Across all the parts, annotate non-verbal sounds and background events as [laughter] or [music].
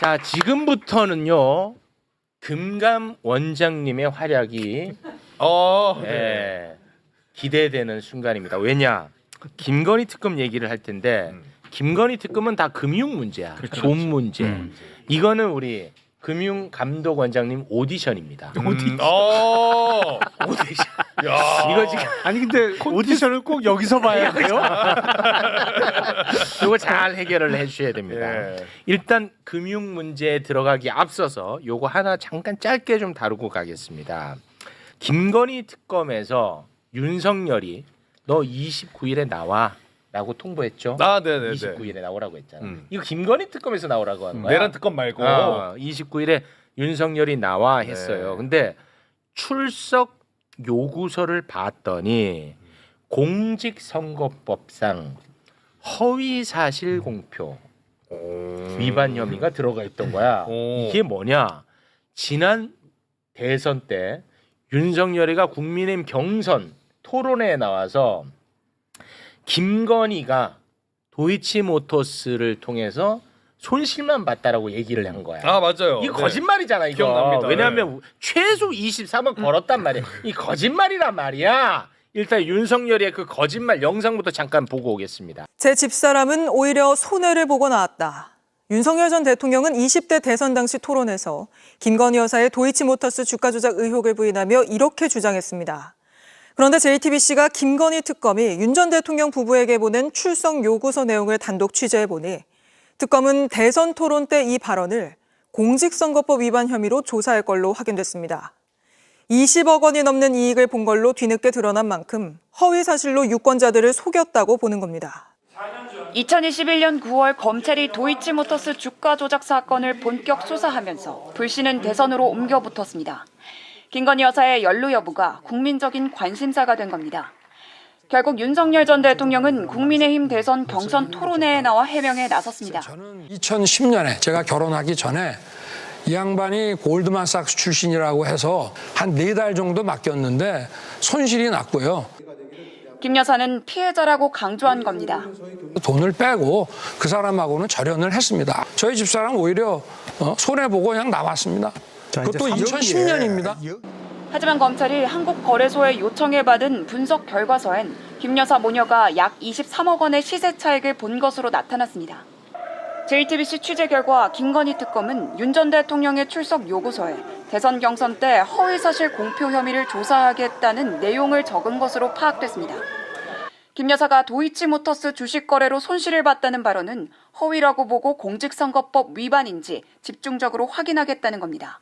자, 지금부터는요. 금감 원장님의 활약이 어. 예, 기대되는 순간입니다. 왜냐? 김건희 특검 얘기를 할 텐데 김건희 특검은 다 금융 문제야. 돈 문제. 이거는 우리 금융 감독 원장님 오디션입니다. 음, 어. [laughs] 오디션. 야. 이거 지금 아니 근데 오디션을 꼭 여기서 봐야 돼요? 이거 잘 해결을 해주셔야 됩니다. 예. 일단 금융 문제에 들어가기 앞서서 요거 하나 잠깐 짧게 좀 다루고 가겠습니다. 김건희 특검에서 윤석열이 너 29일에 나와 라고 통보했죠. 아, 네, 네, 네. 29일에 나오라고 했잖아. 음. 이거 김건희 특검에서 나오라고 하는 거야. 내란 특검 말고. 어, 29일에 윤석열이 나와 했어요. 네. 근데 출석 요구서를 봤더니 공직선거법상 허위 사실 공표 오. 위반 혐의가 들어가 있던 거야. 오. 이게 뭐냐? 지난 대선 때 윤석열이가 국민의힘 경선 토론회에 나와서 김건희가 도이치모터스를 통해서 손실만 봤다라고 얘기를 한 거야. 아, 맞아요. 이 네. 거짓말이잖아 이거. 기억납니다. 왜냐하면 최소 23억 걸었단 말이야. 이 거짓말이란 말이야. 일단 윤석열의 그 거짓말 영상부터 잠깐 보고 오겠습니다. 제 집사람은 오히려 손해를 보고 나왔다. 윤석열 전 대통령은 20대 대선 당시 토론에서 김건희 여사의 도이치모터스 주가 조작 의혹을 부인하며 이렇게 주장했습니다. 그런데 JTBC가 김건희 특검이 윤 전 대통령 부부에게 보낸 출석 요구서 내용을 단독 취재해 보니 특검은 대선 토론 때 이 발언을 공직선거법 위반 혐의로 조사할 걸로 확인됐습니다. 20억 원이 넘는 이익을 본 걸로 뒤늦게 드러난 만큼 허위 사실로 유권자들을 속였다고 보는 겁니다. 2021년 9월 검찰이 도이치모터스 주가 조작 사건을 본격 수사하면서 불씨는 대선으로 옮겨 붙었습니다. 김건희 여사의 연루 여부가 국민적인 관심사가 된 겁니다. 결국 윤석열 전 대통령은 국민의힘 대선 경선 토론회에 나와 해명에 나섰습니다. 저는 2010년에 제가 결혼하기 전에 이 양반이 골드만삭스 출신이라고 해서 한 네 달 정도 맡겼는데 손실이 났고요. 김 여사는 피해자라고 강조한 겁니다. 돈을 빼고 그 사람하고는 절연을 했습니다. 저희 집사람 오히려 어, 손해보고 그냥 나왔습니다. 그것도 2010년입니다. 하지만 검찰이 한국거래소에 요청해 받은 분석 결과서엔 김 여사 모녀가 약 23억 원의 시세 차익을 본 것으로 나타났습니다. JTBC 취재 결과 김건희 특검은 윤 전 대통령의 출석 요구서에 대선 경선 때 허위 사실 공표 혐의를 조사하겠다는 내용을 적은 것으로 파악됐습니다. 김 여사가 도이치모터스 주식 거래로 손실을 봤다는 발언은 허위라고 보고 공직선거법 위반인지 집중적으로 확인하겠다는 겁니다.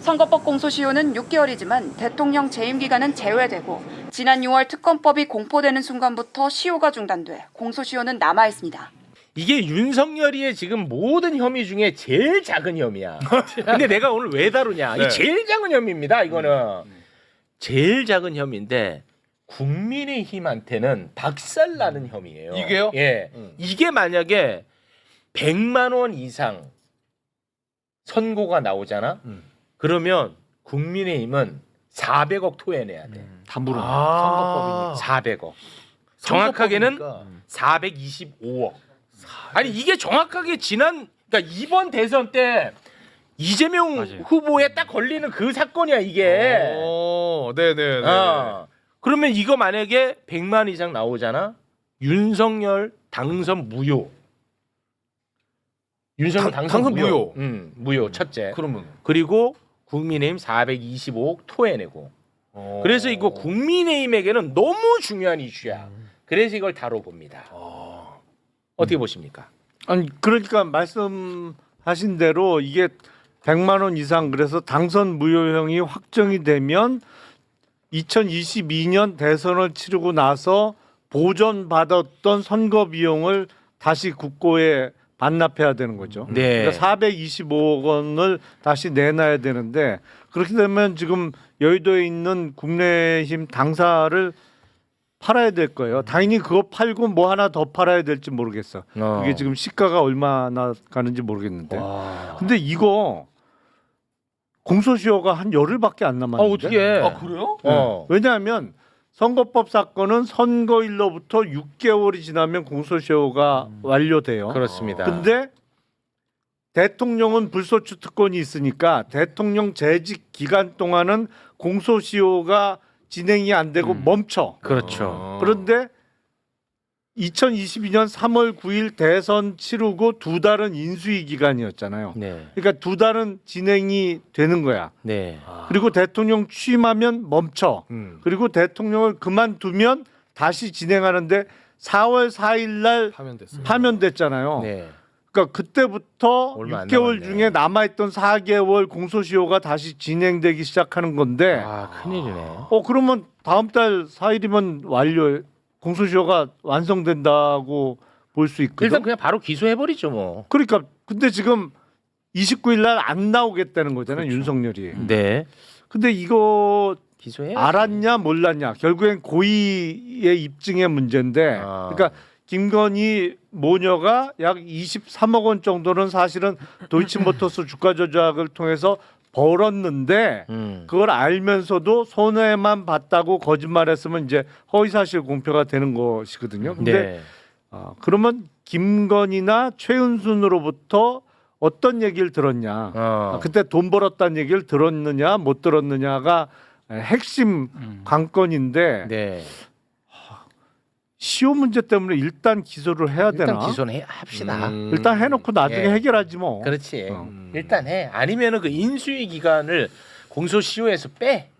선거법 공소시효는 6개월이지만 대통령 재임 기간은 제외되고 지난 6월 특검법이 공포되는 순간부터 시효가 중단돼 공소시효는 남아 있습니다. 이게 윤석열이의 지금 모든 혐의 중에 제일 작은 혐의야. 근데 내가 오늘 왜 다루냐? 네. 이 제일 작은 혐의입니다. 이거는 제일 작은 혐의인데 국민의힘한테는 박살나는 혐의예요. 이게요? 예. 음. 이게 만약에 100만 원 이상 선고가 나오잖아. 음. 그러면 국민의힘은 400억 토해내야 돼. 담보로. 아. 400억. 정확하게는 선거법이니까. 425억. 아니 이게 정확하게 지난 그러니까 이번 대선 때 이재명 맞아요. 후보에 딱 걸리는 그 사건이야 이게. 어, 네, 네, 네. 어. 그러면 이거 만약에 100만 이상 나오잖아. 윤석열 당선 무효. 윤석열 당- 당선, 당선 무효. 무효. 음, 무효 첫째. 그러면 그리고 국민의힘 425억 토해내고. 어. 그래서 이거 국민의힘에게는 너무 중요한 이슈야. 그래서 이걸 다뤄봅니다. 어. 어떻게 보십니까? 아니 그러니까 말씀하신 대로 이게 100만 원 이상 그래서 당선 무효형이 확정이 되면 2022년 대선을 치르고 나서 보전 받았던 선거 비용을 다시 국고에 반납해야 되는 거죠. 네. 그러니까 425억 원을 다시 내놔야 되는데 그렇게 되면 지금 여의도에 있는 국내힘 당사를 팔아야 될 거예요. 당연히 그거 팔고 뭐 하나 더 팔아야 될지 모르겠어. 어. 그게 지금 시가가 얼마나 가는지 모르겠는데. 와. 근데 이거 공소시효가 한 열흘밖에 안아 남았는데. 어떻게? 아, 그래요? 어. 왜냐하면 선거법 사건은 선거일로부터 6개월이 지나면 공소시효가 완료돼요. 그렇습니다. 근데 대통령은 불소추 특권이 있으니까 대통령 재직 기간 동안은 공소시효가 진행이 안 되고 멈춰. 그렇죠. 그런데 2022년 3월 9일 대선 치르고 두 달은 인수위 기간이었잖아요. 네. 그러니까 두 달은 진행이 되는 거야. 네. 그리고 대통령 취임하면 멈춰. 음. 그리고 대통령을 그만두면 다시 진행하는데 4월 4일 날 됐어. 파면됐잖아요. 네. 그러니까 그때부터 얼마 안 6개월 남았네. 중에 남아있던 4개월 공소시효가 다시 진행되기 시작하는 건데 아 큰일이네. 어 그러면 다음 달 4일이면 완료 공소시효가 완성된다고 볼 수 있거든. 일단 그냥 바로 기소해 버리죠 뭐. 그러니까 근데 지금 29일 날 안 나오겠다는 거잖아요 그렇죠. 윤석열이. 네. 근데 이거 기소해. 알았냐 몰랐냐 결국엔 고의의 입증의 문제인데 아. 그러니까 김건희 모녀가 약 23억 원 정도는 사실은 도이치모터스 주가 조작을 통해서 벌었는데 음. 그걸 알면서도 손해만 봤다고 거짓말했으면 이제 허위사실 공표가 되는 것이거든요. 근데 네. 아, 그러면 김건희나 최은순으로부터 어떤 얘기를 들었냐? 어. 아, 그때 돈 벌었다는 얘기를 들었느냐 못 들었느냐가 핵심 관건인데 네. 시효 문제 때문에 일단 기소를 해야 일단 되나? 기소는 해, 합시다. 음. 일단 해놓고 나중에 예. 해결하지 뭐. 그렇지. 어. 일단 해. 아니면은 그 인수위 기간을 공소시효에서 빼.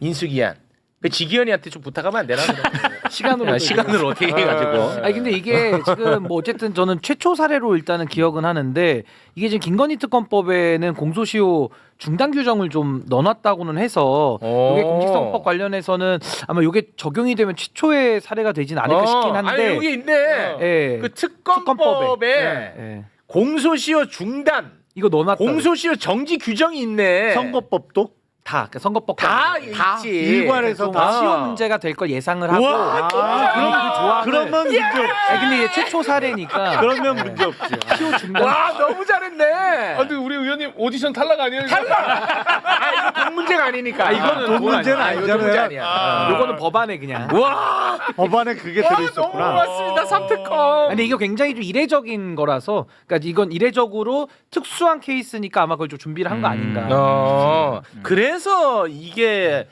인수기한. 그 지기현이한테 좀 부탁하면 안 되나? [laughs] 시간으로 아, 시간을 어떻게 해가지고. 아니 근데 이게 [laughs] 지금 뭐 어쨌든 저는 최초 사례로 일단은 기억은 하는데 이게 지금 김건희 특검법에는 공소시효 중단 규정을 좀 넣어놨다고는 해서 오. 이게 공직선거법 관련해서는 아마 이게 적용이 되면 최초의 사례가 되진 않을까 싶긴 한데 아니 여기 있네. 예. 그 특검법에 예. 공소시효 중단, 이거 넣어놨다. 공소시효 정지 규정이 있네. 선거법도 다 그러니까 선거법 다 다 있지. 일괄해서 좀 다. 시효 문제가 될 걸 예상을 하고 우와, 아, 그럼 그 조항을 그러면 문제 없지. 아니, 근데 이게 최초 사례니까 [laughs] 그러면 문제 없지. 시효 중단 와 너무 잘했네. 아, 근데 우리 의원님 오디션 탈락 아니에요? [laughs] 아 이거 돈 문제가 아니니까. 아, 이거는 돈 문제는 아, 이거 돈 문제 아니잖아요. 아니야. 아. 요거는 법안에 그냥 와, 법안에 그게 와 너무 들어있었구나. 고맙습니다 삼특검. 아니 이게 굉장히 좀 이례적인 거라서 그러니까 이건 이례적으로 특수한 케이스니까 아마 그걸 좀 준비를 한 거 아닌가. 어, 그래서 이게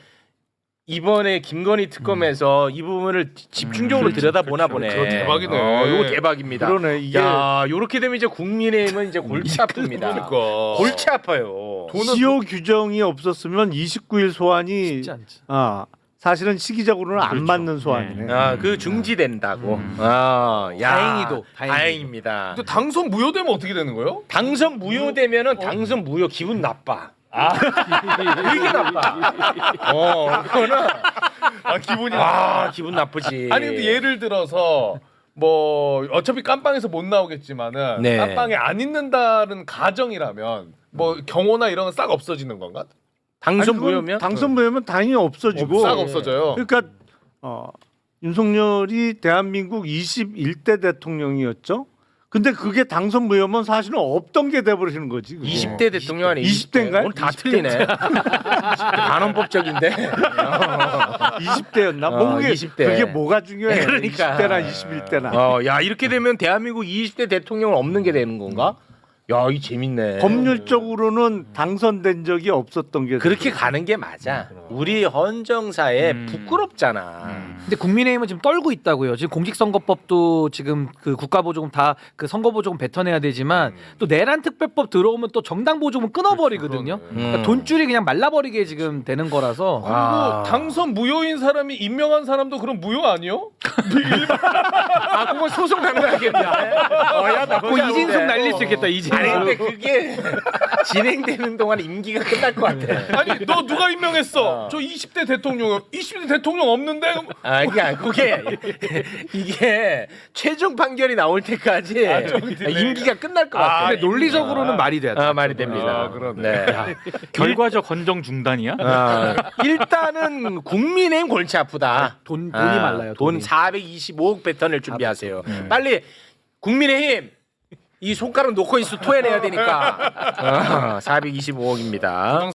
이번에 김건희 특검에서 이 부분을 집중적으로 들여다 보나 보네. 그거 대박이네. 어, 이거 대박입니다. 그러네 이게 야, 요렇게 되면 이제 국민의힘은 이제 골치 [laughs] 아픕니다. 그러니까. 골치 아파요. 시효 규정이 없었으면 29일 소환이 쉽지 않지. 아 사실은 시기적으로는 안 그렇죠. 맞는 소환이네. 아, 그 중지된다고. 아, 야, 다행히도, 다행히도. 다행입니다. 근데 당선 무효되면 어떻게 되는 거예요? 당선 무효되면은 당선 무효 기분 나빠. 아, 되게 나빠. 어, 그거는 아 기분이 아 기분 나쁘지. 아니 근데 예를 들어서 뭐 어차피 깜빵에서 못 나오겠지만은 네. 깜빵에 안 있는다는 가정이라면 뭐 경호나 이런 건 싹 없어지는 건가? 당선 무효면 당선 무효면 당연히 없어지고 싹 없어져요. 그러니까 어, 윤석열이 대한민국 21대 대통령이었죠. 근데 그게 당선 무효면 사실은 없던 게 돼버리는 거지. 그게. 20대 대통령 아니 20대 인가요? 오늘 다 틀리네. [laughs] 반원법적인데. [laughs] 20대였나? 뭐 어, 그게 20대. 그게 뭐가 중요해? 그러니까. 20대나 21대나. 어, 야 이렇게 되면 대한민국 20대 대통령은 없는 게 되는 건가? 야, 이 재밌네. 법률적으로는 당선된 적이 없었던 게 그렇게 가는 게 맞아. 우리 헌정사에 부끄럽잖아. 근데 국민의힘은 지금 떨고 있다고요. 지금 공직선거법도 지금 그 국가보조금 다 그 선거보조금 뱉어내야 되지만 또 내란 특별법 들어오면 또 정당 보조금 끊어버리거든요. 그러네. 그러니까 음. 돈줄이 그냥 말라버리게 지금 되는 거라서 그리고 아. 당선 무효인 사람이 임명한 사람도 그럼 무효 아니요? [laughs] 아, 그건 소송 당해야겠네. 어, 야, 나뭐 이진숙 날릴 수 있겠다. 이진 숙. 근데 그게 [laughs] 진행되는 동안 임기가 끝날 것 같아. 아니 너 누가 임명했어? 어. 저 20대 대통령 20대 대통령 없는데 아, 아니- 그게 [laughs] 이게 최종 판결이 나올 때까지 아, 좀 딜레이가. 임기가 끝날 것 같아. 근데 논리적으로는 말이 돼야 돼. 아, 말이 됩니다. 아, 그러네. 네. 결과적 건정 중단이야? 아, 일단은 국민의힘 골치 아프다. 돈 돈이 말라요. 돈 돈이. 425억 뱉어낼 준비하세요. 빨리 국민의힘 이 손가락 놓고 있어 토해내야 되니까. [laughs] 어, 425억입니다.